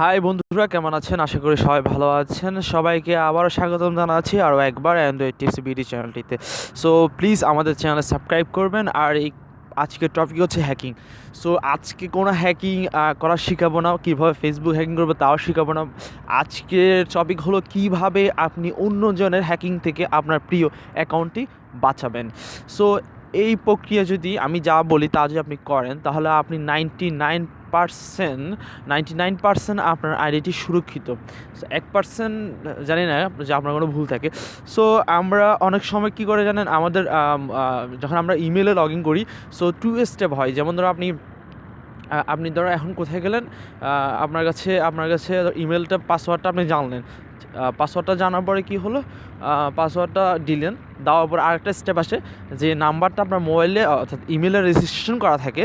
High বন্ধুরা, কেমন আছেন? আশা করি সবাই ভালো আছেন। সবাইকে আবারও স্বাগতম জানাচ্ছি আরও একবার অ্যান্ড্রয়েড টিপস বিডি চ্যানেলটিতে সো প্লিজ আমাদের চ্যানেলে সাবস্ক্রাইব করবেন। আর এই আজকের টপিক হচ্ছে হ্যাকিং সো আজকে কোনো হ্যাকিং করা শেখাবো না। কীভাবে ফেসবুক হ্যাকিং করব তাও শেখাবো না। আজকের টপিক হলো কীভাবে আপনি অন্যজনের হ্যাকিং থেকে আপনার প্রিয় অ্যাকাউন্টটি বাঁচাবেন। সো এই প্রক্রিয়া যদি আমি যা বলি তা যদি আপনি করেন, তাহলে আপনি ninety nine percent ninety nine percent আপনার আইডিটি সুরক্ষিত। এক পার্সেন্ট জানি না যে আপনার কোনো ভুল থাকে। সো আমরা অনেক সময় কী করে জানেন? আমাদের যখন আমরা ইমেলে লগ ইন করি সো টু স্টেপ হয়। যেমন ধরো আপনি আপনি ধরো এখন কোথায় গেলেন? আপনার কাছে আপনার কাছে ইমেলটা পাসওয়ার্ডটা আপনি জানলেন। পাসওয়ার্ডটা জানার পরে কী হলো? পাসওয়ার্ডটা দিলেন। দেওয়ার পর আরেকটা স্টেপ আসে যে নাম্বারটা আপনার মোবাইলে অর্থাৎ ইমেলে রেজিস্ট্রেশন করা থাকে।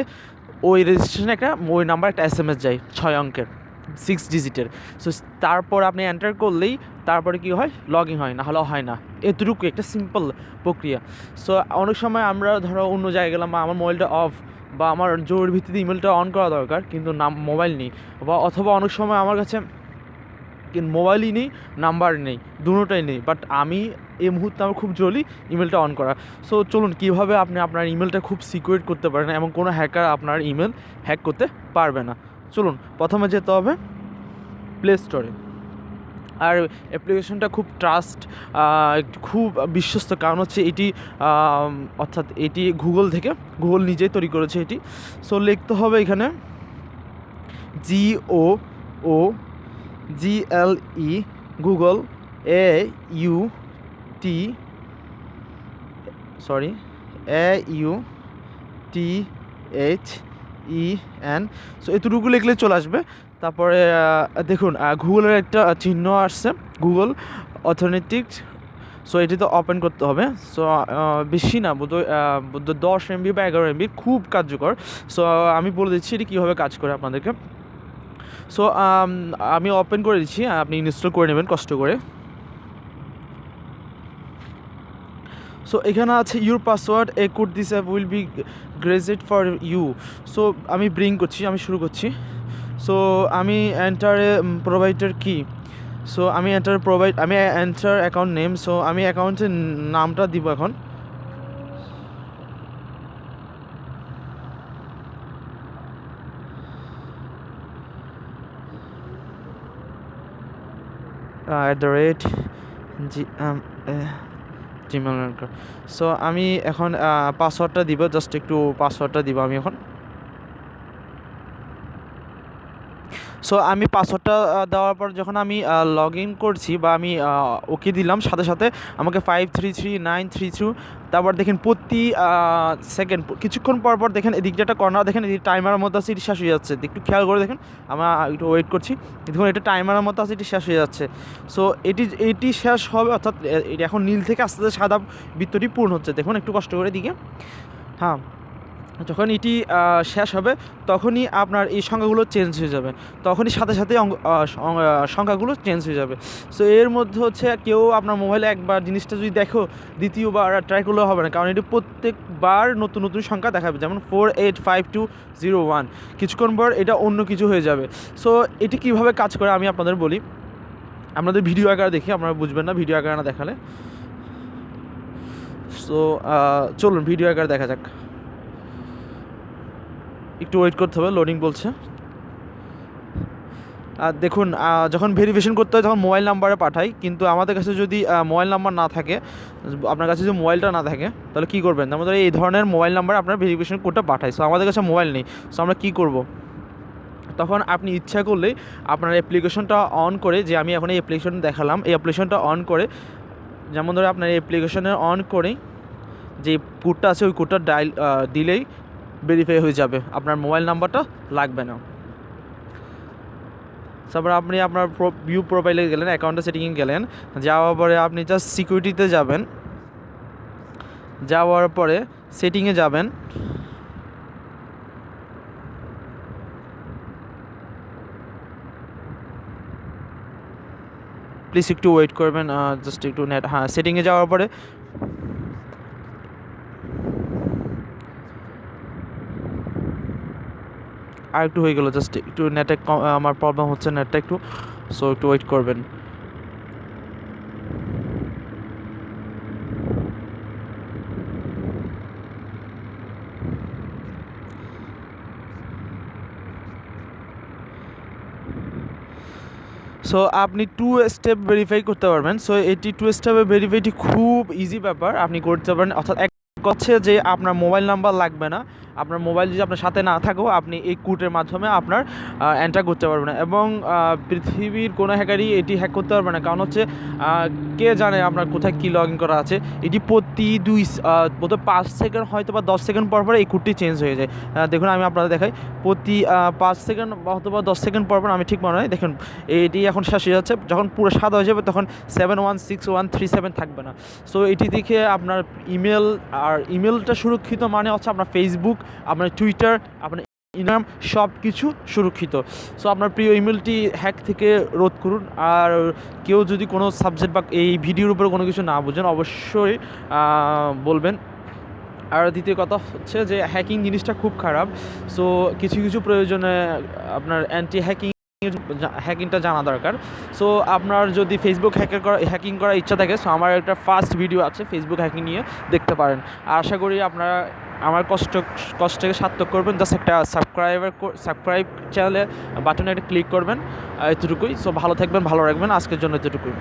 ওই রেজিস্ট্রেশনে একটা ওই নাম্বার একটা এস এম এস যায়, ছয় অঙ্কের সিক্স ডিজিটের সো তারপর আপনি এন্টার করলেই তারপরে কি হয়? লগ ইন হয় না হলে হয় না। এতটুকু একটা সিম্পল প্রক্রিয়া। সো অনেক সময় আমরা ধরো অন্য জায়গায় গেলাম বা আমার মোবাইলটা অফ বা আমার জরুরি ভিত্তিতে ইমেলটা অন করা দরকার, কিন্তু নাম মোবাইল নেই। বা অথবা অনেক সময় আমার কাছে মোবাইলই নেই, নাম্বার নেই দুটোটাই নেই। বাট আমি এই মুহূর্তে আমার খুব জরুরি ইমেলটা অন করা। সো চলুন, কীভাবে আপনি আপনার ইমেলটা খুব সিকিউর করতে পারেন এবং কোনো হ্যাকার আপনার ইমেল হ্যাক করতে পারবে না? চলুন, প্রথমে যেতে হবে প্লে স্টোরে আর অ্যাপ্লিকেশনটা খুব ট্রাস্ট খুব বিশ্বস্ত। কারণ হচ্ছে এটি অর্থাৎ এটি গুগল থেকে গুগল নিজেই তৈরি করেছে এটি। সো লিখতে হবে এখানে G O O G L E, Google, A U T, sorry, A U T H E N. So এতটুকু লিখলে চলে আসবে। তারপরে দেখুন গুগলের একটা চিহ্ন আসছে, গুগল অর্থনৈতিক সো এটি তো ওপেন করতে হবে। সো বেশি না বোধ বোধ দশ এমবি বা এগারো এমবি, খুব কার্যকর। সো, আমি বলে দিচ্ছি এটি কীভাবে কাজ করে আপনাদেরকে। সো আমি ওপেন করে দিচ্ছি, আপনি ইনস্টল করে নেবেন কষ্ট করে। সো এখানে আছে your password a code this app will be গ্রেজেড for you so আমি ব্রিং করছি, আমি শুরু করছি। সো আমি এন্টারে প্রোভাইডার কি? সো আমি এন্টার প্রোভাইড আমি এন্টার অ্যাকাউন্ট নেম সো আমি অ্যাকাউন্টের নামটা দিব এখন। At the rate G Gmail so আমি এখন পাসওয়ার্ডটা দিব জাস্ট একটু পাসওয়ার্ডটা দিব আমি এখন. সো আমি পাসওয়ার্ডটা দেওয়ার পর যখন আমি লগ ইন করছি বা আমি ওকে দিলাম সাথে সাথে, আমাকে five three three nine three three তারপর দেখেন প্রতি সেকেন্ড কিছুক্ষণ পর পর দেখেন এদিকটা একটা কর্নার দেখেন এদিকে টাইমারের মধ্যে আছে, এটি শেষ হয়ে যাচ্ছে। একটু খেয়াল করে দেখেন, আমরা একটু ওয়েট করছি। দেখুন, এটা টাইমারের মতো আছে, এটি শেষ হয়ে যাচ্ছে। সো এটি এটি শেষ হবে, অর্থাৎ এটি এখন নীল থেকে আস্তে আস্তে সাদা বৃত্তটি পূর্ণ হচ্ছে। দেখুন, একটু কষ্ট করে দিকে হ্যাঁ। যখন এটি শেষ হবে, তখনই আপনার এই সংখ্যাগুলো চেঞ্জ হয়ে যাবে। তখনই সাথে সাথে সংখ্যাগুলো চেঞ্জ হয়ে যাবে। সো এর মধ্যে হচ্ছে কেউ আপনার মোবাইলে একবার জিনিসটা যদি দেখো, দ্বিতীয়বার ট্রাই করলেও হবে না। কারণ এটি প্রত্যেকবার নতুন নতুন সংখ্যা দেখাবে। যেমন four eight five two zero one কিছুক্ষণ পর এটা অন্য কিছু হয়ে যাবে। সো এটি কীভাবে কাজ করে আমি আপনাদের বলি। আপনাদের ভিডিও আকারে দেখি, আপনারা বুঝবেন না ভিডিও আকারে না দেখালে। সো চলুন ভিডিও আকারে দেখা যাক। একটু ওয়েট করতে হবে লোডিং বলছে। আর দেখুন যখন ভেরিফিকেশন করতে হয় তখন মোবাইল নাম্বারে পাঠাই, কিন্তু আমাদের কাছে যদি মোবাইল নাম্বার না থাকে, আপনার কাছে যদি মোবাইলটা না থাকে, তাহলে কী করবেন? আমাদের এই ধরনের মোবাইল নাম্বার আপনার ভেরিফিকেশন কোডটা পাঠাই। সো আমাদের কাছে মোবাইল নেই। সো আমরা কী করব? তখন আপনি ইচ্ছা করলেই আপনার অ্যাপ্লিকেশনটা অন করে, যে আমি এখন এই অ্যাপ্লিকেশন দেখালাম, এই অ্যাপ্লিকেশনটা অন করে, যেমন ধরে আপনার অ্যাপ্লিকেশনে অন করে যে কোডটা আছে, ওই কোডটা ডাইল দিলেই ভেরিফাই হয়ে যাবে। আপনার মোবাইল নাম্বারটা লাগবে না। তারপর আপনি আপনার ভিউ প্রোফাইলে গেলেন অ্যাকাউন্টে সেটিংয়ে গেলেন, যাওয়ার পরে আপনি জাস্ট সিকিউরিটিতে যাবেন। যাওয়ার পরে সেটিংয়ে যাবেন। প্লিজ একটু ওয়েট করবেন জাস্ট একটু নেট হ্যাঁ সেটিংয়ে যাওয়ার পরে আর একটু হয়ে গেলো জাস্ট একটু নেটে আমার প্রবলেম হচ্ছে নেটটা একটু। সো একটু ওয়েট করবেন। সো আপনি টু স্টেপ ভেরিফাই করতে পারবেন। সো এটি টু স্টেপে ভেরিফাইটি খুব ইজি ব্যাপার। আপনি করতে পারেন, অর্থাৎ হচ্ছে যে আপনার মোবাইল নাম্বার লাগবে না। আপনার মোবাইল যদি আপনার সাথে না থাকেও আপনি এই কোডের মাধ্যমে আপনার এন্টার করতে পারবেন না। এবং পৃথিবীর কোনো হ্যাকারই এটি হ্যাক করতে পারবে না। কারণ হচ্ছে কে জানে আপনার কোথায় কী লগ ইন করা আছে। এটি প্রতি দুই বোধহয় পাঁচ সেকেন্ড হয়তো বা দশ সেকেন্ড পর পর এই কোডটি চেঞ্জ হয়ে যায়। দেখুন, আমি আপনাদের দেখাই। প্রতি পাঁচ সেকেন্ড অথবা দশ সেকেন্ড পর পর, আমি ঠিক মনে হয়, দেখুন, এটি এখন শেষ হয়ে যাচ্ছে। যখন পুরো সাদা হয়ে যাবে, তখন seven one six one three seven থাকবে না। সো এটি দেখে আপনার ইমেল আর ইমেলটা সুরক্ষিত মানে হচ্ছে আপনার ফেসবুক আপনার টুইটার আপনার ইনাম সব কিছু সুরক্ষিত। সো আপনার প্রিয় ইমেলটি হ্যাক থেকে রোধ করুন। আর কেউ যদি কোনো সাবজেক্ট বা এই ভিডিওর উপরে কোনো কিছু না বুঝেন, অবশ্যই বলবেন। আর দ্বিতীয় কথা হচ্ছে যে হ্যাকিং জিনিসটা খুব খারাপ। সো কিছু কিছু প্রয়োজনে আপনার অ্যান্টি হ্যাকিং হ্যাকিংটা জানা দরকার। সো আপনার যদি ফেসবুক হ্যাকার করা হ্যাকিং করার ইচ্ছা থাকে সো আমার একটা ফার্স্ট ভিডিও আছে ফেসবুক হ্যাকিং নিয়ে দেখতে পারেন। আর আশা করি আপনারা আমার কষ্ট কষ্টকে সার্থক করবেন। জাস্ট একটা সাবস্ক্রাইবার সাবস্ক্রাইব চ্যানেলে বাটনে একটা ক্লিক করবেন। এতটুকুই। সো ভালো থাকবেন, ভালো রাখবেন। আজকের জন্য এতটুকুই।